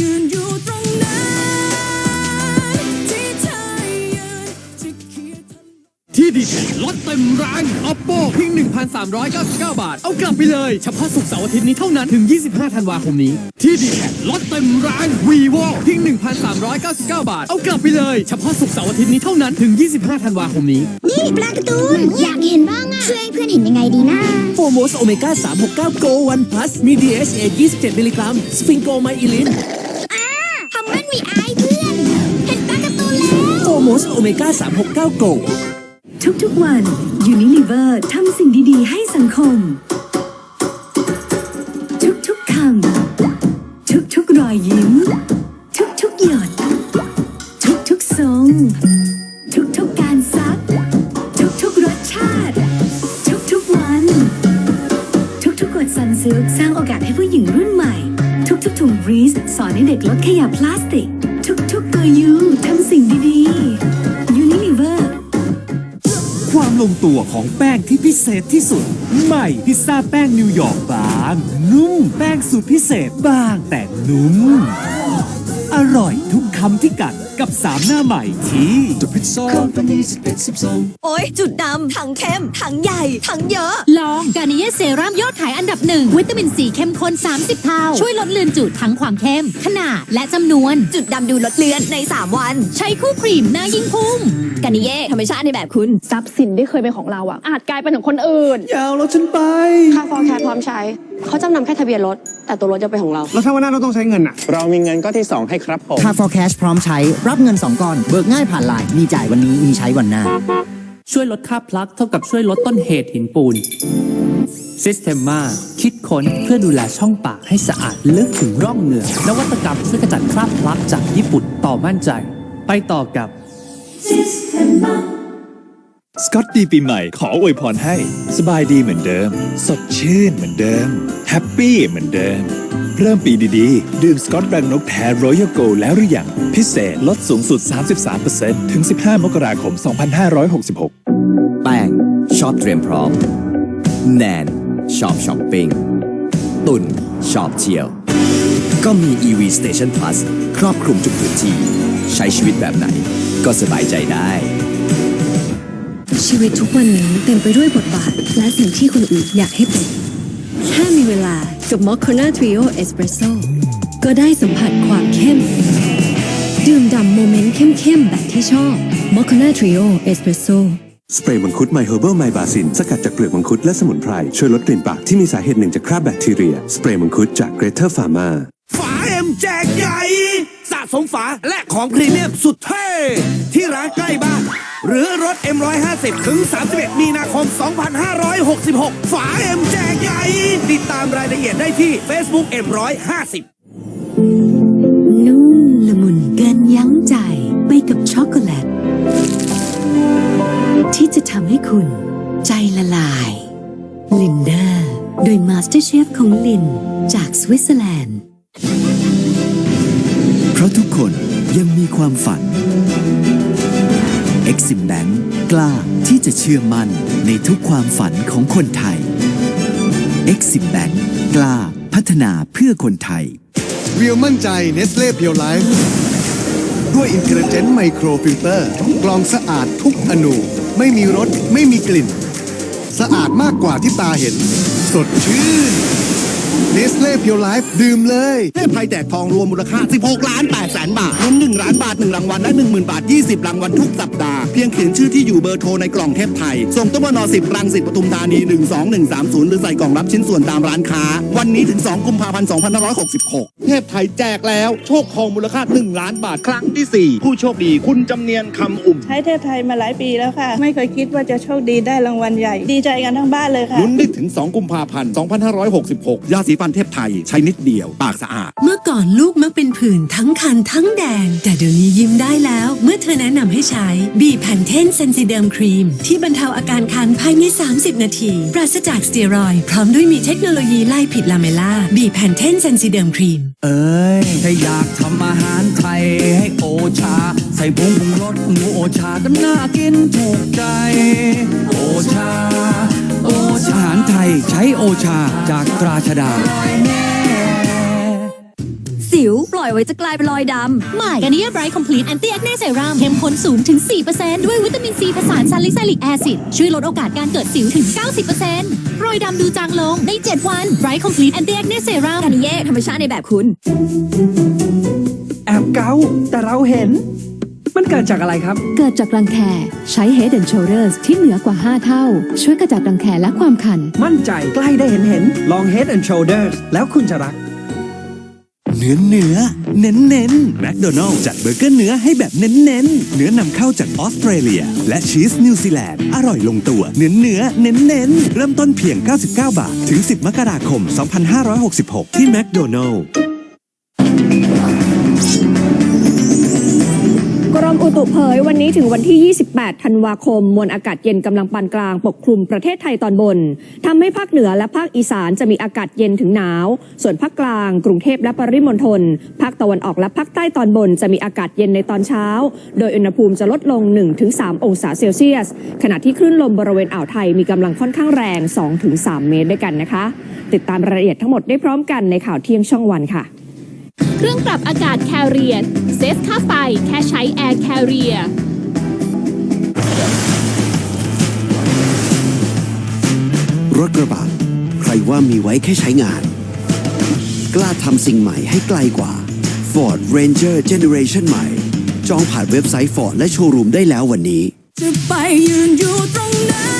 ยืนอยู่ตรงนั้น ที่เธอยืนจะเขียนที่ดีลดเต็มแรง oppo เพียง 1,399 บาท เอากลับไปเลย เฉพาะสุกร์เสาร์อาทิตย์นี้เท่านั้น ถึง 25 ธันวาคมนี้ ที่ดีเทคลดเต็มแรง vivo เพียง 1,399 บาท เอากลับไปเลย เฉพาะสุกร์เสาร์อาทิตย์นี้เท่านั้น ถึง 25 ธันวาคมนี้ นี่ปลาการ์ตูนอยากเห็นบ้างอะช่วยให้เพื่อนเห็นยังไงดีนะ โฟโมสโอเมก้า369 Go One Plus มี DHA 27 มิลลิกรัม สฟิงโกไมอิลินอ่าทำมันมีอายเพื่อน เห็นปลาการ์ตูนแล้วโฟโมสโอเมก้า369 Go ทุกๆวัน Unilever ทำสิ่งดีๆ ให้สังคม ทุกๆคำทุกๆรอยยิ้ม ทุกๆหยดันซิลสร้างโอกาสให้ผู้หญิงรุ่นใหม่ ทุกๆถุงรีสสอนให้เด็กลดขยะพลาสติก ทุกๆตัวยูทำสิ่งดีๆ Unilever ความลงตัวของแป้งที่พิเศษที่สุด ใหม่พิซซ่าแป้งนิวยอร์กบาง นุ่ม แป้งสูตรพิเศษบางแต่นุ่ม อร่อยทุกคำที่กัดกับสามหน้าใหม่ที่ The Pizza Company โอ๊ยจุดดำถังเข้มถังใหญ่ถังเยอะ ลองกานิเยเซรั่มยอดขายอันดับหนึ่งวิตามินซีเข้มข้น 30 เท่า ช่วยลดเลือนจุดทั้งความเข้ม ขนาดและจำนวน จุดดำดูลดเลือนใน 3 วัน ใช้คู่ครีมหน้ายิ่งพุ่งกานิเย่ธรรมชาติในแบบคุณทรัพย์สินที่เคยเป็นของเราอะอาจกลายเป็นของคนอื่นยาวรถฉันไปค่าฟอร์แคร์พร้อมใช้เขาจำนำแค่ทะเบียนรถ แต่ตัวรถจะเป็นของเรา แล้วถ้าวันหน้าเราต้องใช้เงินอะ เรามีเงินก้อนที่ 2 ให้ครับผม ค่า for cash พร้อมใช้รับเงิน 2ก้อน เบิกง่ายผ่านไลน์มีจ่ายวันนี้มีใช้วันหน้า ช่วยลดค่าพลักเท่ากับช่วยลดต้นเหตุหินปูน Systema คิดค้นเพื่อดูแลช่องปากให้สะอาดลึกถึงร่องเหงือกนวัตกรรมช่วยขจัดคราบพลักจากญี่ปุ่นต่อมั่นใจ ไปต่อกับ สกอตดีปีใหม่ขออวยพรให้ สบายดีเหมือนเดิม สดชื่นเหมือนเดิม แฮปปี้เหมือนเดิม เริ่มปีดีๆ ดื่มสกอตแบงนกแท้รอยัลโกแล้วหรือยัง พิเศษลดสูงสุด 33%ถึง 15 มกราคม 2566 แป้งชอบเตรียมพร้อม แนนชอบช้อปปิ้งตุนชอบเที่ยว ก็มี EV Station Plus ครอบคลุมทุกพื้นที่ ใช้ชีวิตแบบไหน ก็สบายใจได้ ชีวิตทุกวันนี้เต็มไปด้วยบทบาท และสิ่งที่คนอื่นอยากให้เป็น แค่มีเวลากับ m o c c a n a Trio Espresso ก็ได้สัมผัสความเข้ม ดื่มด่ำโมเมนต์เข้มๆ แบบที่ชอบ m o c c a n a Trio Espresso สเปรย์มังคุดไมเฮอร์เบิลไมบาซินสกัดจากเปลือกมังคุดและสมุนไพร ช่วยลดกลิ่นปากที่มีสาเหตุหนึ่งจากคราบแบคทีเรีย สเปรย์มังคุดจากเกรเทอร์ฟาร์มาฝาเอ็มแจกใหญ่ สะสมฝาและของพรีเมียมสุดเท่ที่ร้านใกล้บ้าน หรือรถ M150 ถึง 31 มีนาคม 2566 ฝาเอ็มแจกใหญ่ ติดตามรายละเอียดได้ที่ Facebook M150 นุ่มละมุนเกินยั้งใจไปกับช็อกโกแลต ที่จะทำให้คุณใจละลาย ลินเดอร์ โดยมาสเตอร์เชฟของลิน จากสวิตเซอร์แลนด์ เพราะทุกคนยังมีความฝัน Exim Bank กล้าที่จะเชื่อมั่นในทุกความฝันของคนไทย Exim Bank กล้าพัฒนาเพื่อคนไทย เรียวมั่นใจเนสเล่เพียวไลฟ์ด้วยอินเทลเจนต์ไมโครฟิลเตอร์กรองสะอาดทุกอนู ไม่มีรส ไม่มีกลิ่น สะอาดมากกว่าที่ตาเห็น สดชื่น เนสเล่เพียวไลฟ์ดื่มเลยเทพไทยแจกทองรวมมูลค่า 16 ล้าน8แสนบาทลุ้น1ล้านบาท 1 รางวัลและ 10,000 บาท 20 รางวัลทุกสัปดาห์ เพียงเขียนชื่อที่อยู่เบอร์โทรในกล่องเทพไทย ส่งต้นวน10 รังสิตปทุมธานี 12130 หรือใส่กล่องรับชิ้นส่วนตามร้านค้า วันนี้ถึง 2 กุมภาพันธ์ 2566 เทพไทยแจกแล้วโชคทองมูลค่า 1 ล้านบาทครั้งที่ 4 ผู้โชคดีคุณจำเนียนคำอุ่มใช้เทพไทยมาหลายปีแล้วค่ะ ไม่เคยคิดว่าจะโชคดีได้รางวัลใหญ่ ดีใจกันทั้งบ้านเลยค่ะลุ้นได้ถึง 2 กุมภาพันธ์ 2566ยาสีฟันเทพไทยใช้นิดเดียว ปากสะอาด เมื่อก่อนลูกมักเป็นผื่นทั้งคันทั้งแดง แต่เดี๋ยวนี้ยิ้มได้แล้ว เมื่อเธอแนะนำให้ใช้บีแพนเทนเซนซิเดิมครีม ที่บรรเทาอาการคันภายใน 30 นาที ปราศจากสเตียรอยด์พร้อมด้วยมีเทคโนโลยีไล่ผิดลาเมล่าบีแพนเทนเซนซิเดิมครีม เอ้ยถ้าอยากทำอาหารไทยให้โอชา ใส่ผงปรุงรสหมูโอชาก็น่ากินถูกใจ โอชาโอชาอาหารไทยใช้โอชาจากตราชดาซีสิวปล่อยไว้จะกลายเป็นรอยดำ ใหม่กานิยาไบรท์คอมพลีทแอนตี้แอคเน่เซรั่มเข้มข้นสูงถึง 4%ด้วยวิตามินซีผสานซาลิซิลิกแอซิดช่วยลดโอกาสการเกิดสิวถึง 90%รอยดำดูจางลงใน 7 วันไบรท์คอมพลีทแอนตี้แอคเน่เซรั่มกานิเย่ธรรมชาติในแบบคุณ แอบเกาแต่เราเห็น มันเกิดจากอะไรครับ เกิดจากรังแคใช้ Head and Shoulders ที่เหนือกว่า 5 เท่า ช่วยกระจัดรังแคและความคัน มั่นใจใกล้ได้เห็นเห็นลอง Head and Shoulders แล้วคุณจะรัก เนื้อเนื้อเน้นเน้นแมคโดนัลล์จัดเบอร์เกอร์เนื้อให้แบบเน้นเน้นเนื้อนำเข้าจากออสเตรเลีย และชีสนิวซีแลนด์อร่อยลงตัว เนื้อเนื้อเน้นเน้นเริ่มต้นเพียง 99 บาท ถึง 10 มกราคม 2566 ที่แมคโดนัล ตุเผยวันนี้ถึงวันที่ 28 ธันวาคม มวลอากาศเย็นกำลังปานกลางปกคลุมประเทศไทยตอนบนทำให้ภาคเหนือและภาคอีสานจะมีอากาศเย็นถึงหนาว ส่วนภาคกลาง กรุงเทพและปริมณฑล ภาคตะวันออกและภาคใต้ตอนบนจะมีอากาศเย็นในตอนเช้า โดยอุณหภูมิจะลดลง 1-3 องศาเซลเซียส ขณะที่คลื่นลมบริเวณอ่าวไทยมีกำลังค่อนข้างแรง 2-3 เมตรด้วยกันนะคะ ติดตามรายละเอียดทั้งหมดได้พร้อมกันในข่าวเที่ยงช่องวันค่ะ เครื่องปรับอากาศแคเรียเซฟค่าไฟแค่ใช้แอร์แคเรียรถกระบะใครว่ามีไว้แค่ใช้งาน กล้าทำสิ่งใหม่ให้ไกลกว่า Ford Ranger Generation ใหม่ จองผ่านเว็บไซต์ Ford และโชว์รูมได้แล้ววันนี้ จะไปยืนอยู่ตรงนั้น